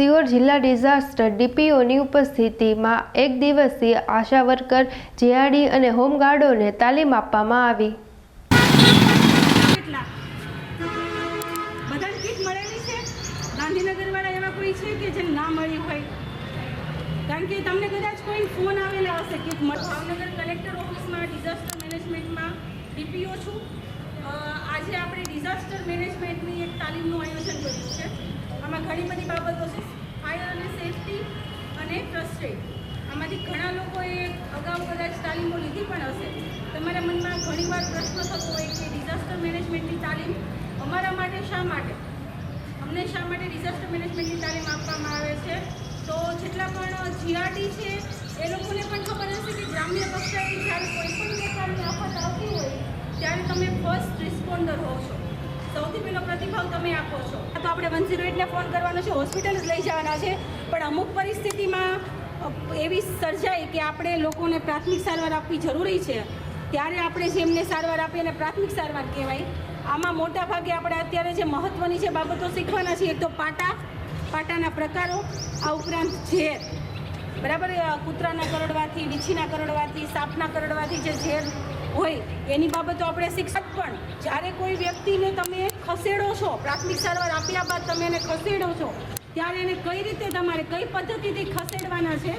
સિયોર જિલ્લા ડિઝાસ્ટર ડીપીઓની ઉપસ્થિતિમાં એક દિવસીય આશા વર્કર જીઆરડી અને હોમગાર્ડોને તાલીમ આપવામાં આવી. કેટલા? બધાને કીટ મળેલી છે? ગાંધીનગરવાળા એવા કોઈ છે કે જે ના મળી હોય? કારણ કે તમને કદાચ કોઈ ફોન આવેલા હશે કે ભાવનગર કલેક્ટર ઓફિસમાં ડિઝાસ્ટર મેનેજમેન્ટમાં ડીપીઓ છું. આજે આપણે ડિઝાસ્ટર મેનેજમેન્ટની એક તાલીમનું આયોજન કર્યું છે. આમાં ઘણી બધી બાબતો છે. ફાયર અને સેફટી અને ફર્સ્ટ એડ આમાંથી ઘણા લોકોએ અગાઉ કદાચ તાલીમો લીધી પણ હશે. તમારા મનમાં ઘણીવાર પ્રશ્ન થતો હોય કે ડિઝાસ્ટર મેનેજમેન્ટની તાલીમ અમારા માટે શા માટે? અમને શા માટે ડિઝાસ્ટર મેનેજમેન્ટની તાલીમ આપવામાં આવે છે? તો જેટલા પણ જીઆરડી છે, એ લોકોને પણ ખબર હશે કે ગ્રામ્ય કક્ષાએ જ્યારે કોઈ પણ પ્રકારની આફત આવતી હોય, ત્યારે તમે ફર્સ્ટ રિસ્પોન્ડર હો છો. સૌથી પહેલો પ્રતિભાવ તમે આપો છો. તો આપણે વન ઝીરો એટને ફોન કરવાનો છે. હોસ્પિટલ જ લઈ જવાના છે. પણ અમુક પરિસ્થિતિમાં એવી સર્જાય કે આપણે લોકોને પ્રાથમિક સારવાર આપવી જરૂરી છે. ત્યારે આપણે જેમને સારવાર આપીએ એને પ્રાથમિક સારવાર કહેવાય. આમાં મોટા ભાગે આપણે અત્યારે જે મહત્ત્વની જે બાબતો શીખવાના છે એક તો પાટા, પાટાના પ્રકારો, આ ઉપરાંત ઝેર. બરાબર? કૂતરાના કરડવાથી વીછીના કરડવાથી, સાપના કરડવાથી જે ઝેર હોય, એની બાબતો આપણે શિક્ષક પણ. જ્યારે કોઈ વ્યક્તિને તમે ખસેડો છો, પ્રાથમિક સારવાર આપ્યા બાદ તમે એને ખસેડો છો, ત્યારે એને કઈ રીતે તમારે, કઈ પદ્ધતિથી ખસેડવાના છે,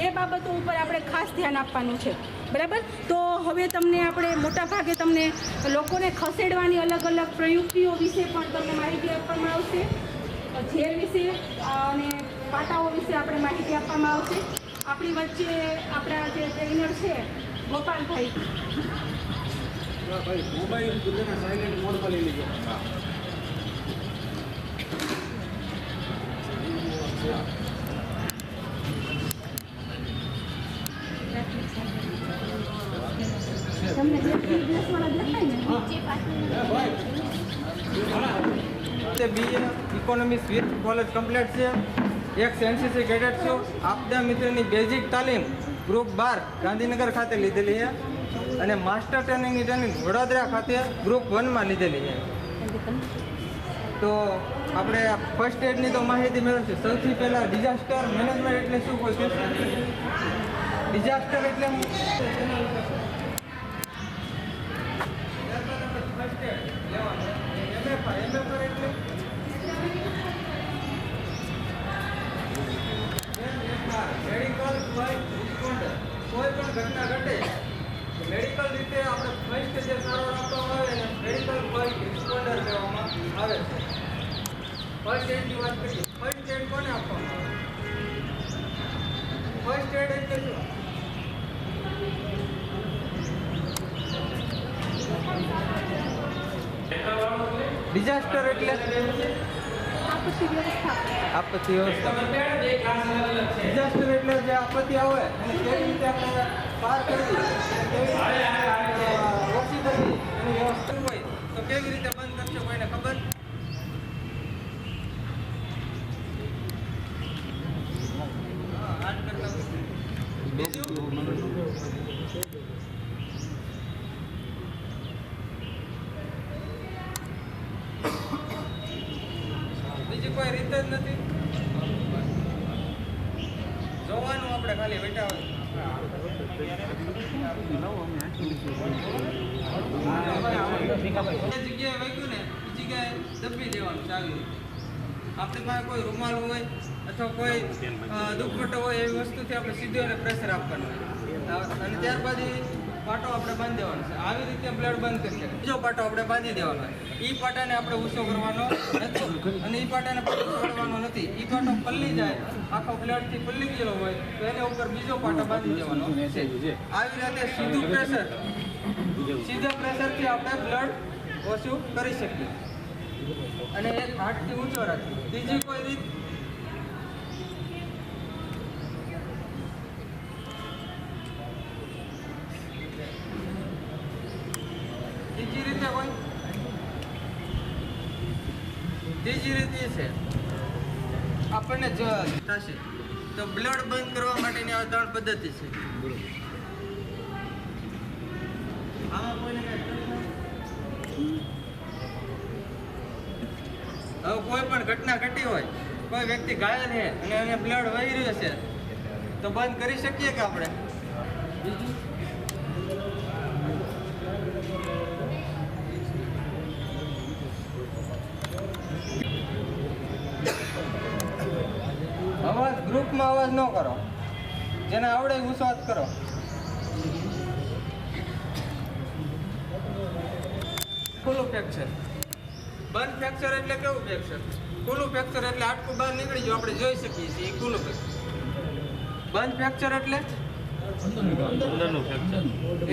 એ બાબતો ઉપર આપણે ખાસ ધ્યાન આપવાનું છે. બરાબર? તો હવે તમને આપણે મોટા ભાગે તમને લોકોને ખસેડવાની અલગ અલગ પ્રયુક્તિઓ વિશે પણ તમને માહિતી આપવામાં આવશે. ઝેર વિશે અને પાટાઓ વિશે આપણે માહિતી આપવામાં આવશે. આપણી વચ્ચે આપણા જે ટ્રેનર છે ગોપાલભાઈ મોબાઈલ બધાના સાયલેન્ટ લઈ લેજો તમને BA economics with college complete છે. એક એનસીસી કેડેટ છું. આપદા મિત્રની બેઝિક તાલીમ ગ્રુપ બાર ગાંધીનગર ખાતે લીધેલી છે અને માસ્ટર ટ્રેનિંગની ટ્રેનિંગ વડોદરા ખાતે ગ્રુપ વનમાં લીધેલી છે. તો આપણે ફર્સ્ટ એડની તો માહિતી મેળવશું સૌથી પહેલાં ડિઝાસ્ટર મેનેજમેન્ટ એટલે શું કોઈ કહેશો ડિઝાસ્ટર એટલે ફર્સ્ટ એડ લેવાનું ઘટના ઘટે. મેડિકલ રીતે આપણે ફર્સ્ટ જે સારવાર આપવામાં આવે એને મેડિકલ ફર્સ્ટ રિસ્પોન્ડર કહેવામાં આવે છે. ફર્સ્ટ એડની વાત કરીએ. ફર્સ્ટ એડ કોને આપવામાં આવે? ફર્સ્ટ એડ એટલે શું? ડિઝાસ્ટર એટલે? આપત્તિ વ્યવસ્થા આપત્તિ વ્યવસ્થા ડિઝાસ્ટર એટલે જે આપત્તિ આવે એને કેવી રીતે આપણે પાર કરવી અને કેવી રીતે આપણે, અ, ઓછી કરવી એની વ્યવસ્થા હોય. તો કેવી રીતે બંધ કરશો કોઈને ખબર? હા, આઠ કરતા ઓછી. બીજું? આપણે ખાલી બેઠા જગ્યાએ વાગ્યું ને એ જગ્યાએ દબી દેવાનું આવી આપણી પાસે કોઈ રૂમાલ હોય અથવા કોઈ દુપટ્ટો હોય એવી વસ્તુથી આપણે સીધું એને પ્રેશર આપવાનું. અને ત્યારબાદ પાટો આપણે બાંધી દેવાનો છે. આવી રીતે બ્લડ બંધ કરી શકાય. બીજો પાટો આપણે બાંધી દેવાનો એ પાટાને આપણે ઊંચો કરવાનો નથી અને એ પાટાને ઊંચો કરવાનો નથી. એ પાટો પલ્લી જાય આખો બ્લડથી પલ્લી ગયેલો હોય તો એને ઉપર બીજો પાટો બાંધી દેવાનો. આવી રીતે સીધું પ્રેશર સીધા પ્રેશરથી આપણે બ્લડ ઓછું કરી શકીએ. અને એક હાથથી ઊંચો રાખીએ. બીજી કોઈ રીત બીજી રીતે કોઈ ત્રીજી રીત એ છે. આપણને જ થશે. તો બ્લડ બંધ કરવા માટેની આ ત્રણ પદ્ધતિ છે. હવે કોઈ પણ ઘટના ઘટી હોય, કોઈ વ્યક્તિ ઘાયલ છે અને એને બ્લડ વહી રહ્યો છે, તો બંધ કરી શકીએ કે આપણે? અવાજ ગ્રુપમાં અવાજ ન કરો. જેને આવડે એ ઉસ્વાદ કરો. ખુલ્લું ફ્રેક્ચર બંધ ફ્રેક્ચર એટલે કેવું ફ્રેક્ચર ખુલ્લું ફ્રેક્ચર એટલે હાડકું બહાર નીકળી ગયું આપણે જોઈ શકીએ છીએ એ ખુલ્લું ફ્રેક્ચર બંધ ફ્રેક્ચર એટલે?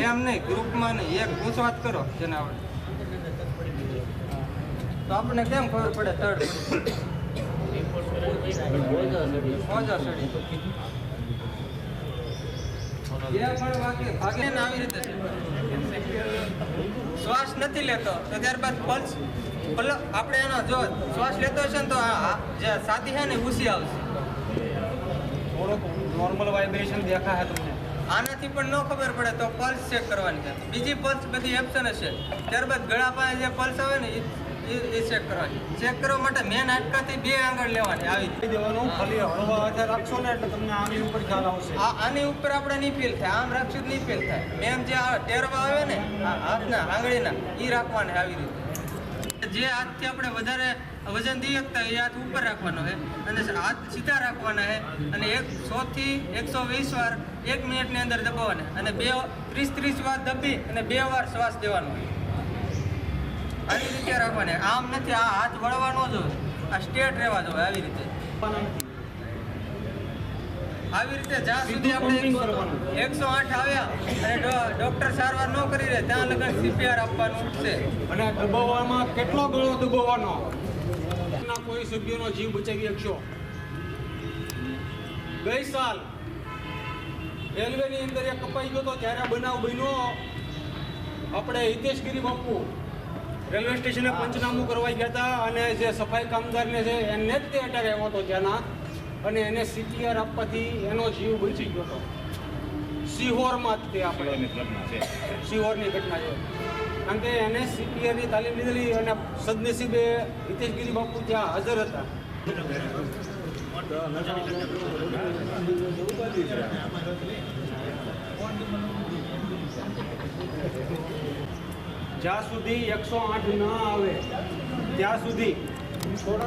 એમ નહીં ગ્રુપમાં નહીં એક ઉસ્વાદ કરો જેને આવડે. તો આપણને કેમ ખબર પડે થર્ડ શ્વાસ નથી લેતો. તો ત્યારબાદ પલ્સ આપણે એનો જો શ્વાસ લેતો હશે ને તો જે સાથી છે ને ઊંચી આવશે. થોડોક નોર્મલ વાઇબ્રેશન દેખા હે તમને. આનાથી પણ ન ખબર પડે તો પલ્સ ચેક કરવાની છે. બીજી પલ્સ બધી એપ્શન હશે. ત્યારબાદ ગળા પાસે જે પલ્સ આવે ને એ એ ચેક કરવાની. ચેક કરવા માટે મેન હાડકાથી બે આંગળ લેવાની. આવી દેવાનું ખાલી હળવા હાથે રાખશો ને એટલે તમને આની ઉપર ખ્યાલ આવશે. આ આની ઉપર આપણે નહીં ફીલ થાય. આમ રાખશું નહીં ફીલ થાય. મેમ જે આ ટેરવા આવે ને આ હાથના આંગળીના એ રાખવાની આવી રીતે. જે હાથથી આપણે વધારે વજન દઈ શકતા હોય એ હાથ ઉપર રાખવાનો છે. અને હાથ સીધા રાખવાના છે. અને એક સો થી એકસો વીસ વાર એક મિનિટની અંદર દબાવવાના અને બે ત્રીસ ત્રીસ વાર દબી અને બે વાર શ્વાસ દેવાનો આવી રીતે રાખવાની. આમ નથી આ હાથ વળવાનો જ આ સ્ટેટ રહેવા જોઈએ આવી રીતે. આવી રીતે જ્યાં સુધી આપણે એકસો આઠ આવ્યા અને ડોક્ટર સારવાર ન કરી રહે ત્યાં લગન સીપીઆર આપવાનું છે. અને દબાવવામાં કેટલો ગણો દબાવવાનો? કોઈ સભ્યનો જીવ બચાવી શકશો. ગઈ સાલ રેલવેની અંદર એક કપાઈ ગયો તો ત્યારે બનાવ બન્યો આપણે હિતેશગીરી બાપુ રેલવે સ્ટેશને પંચનામું કરવા ગયા હતા અને જે સફાઈ કામદારને છે એને જ તે અટેક આવ્યો હતો ત્યાંના. અને એને સીટીઆર આપવાથી એનો જીવ બચી ગયો હતો. સિહોરમાં જ તે આપણે. સિહોરની ઘટના છે. કારણ કે એને સીપીઆરની તાલીમ લીધેલી અને સદનસીબે હિતેશગીરી બાપુ ત્યાં હાજર હતા. જ્યાં સુધી એકસો આઠ ના આવે ત્યાં સુધી.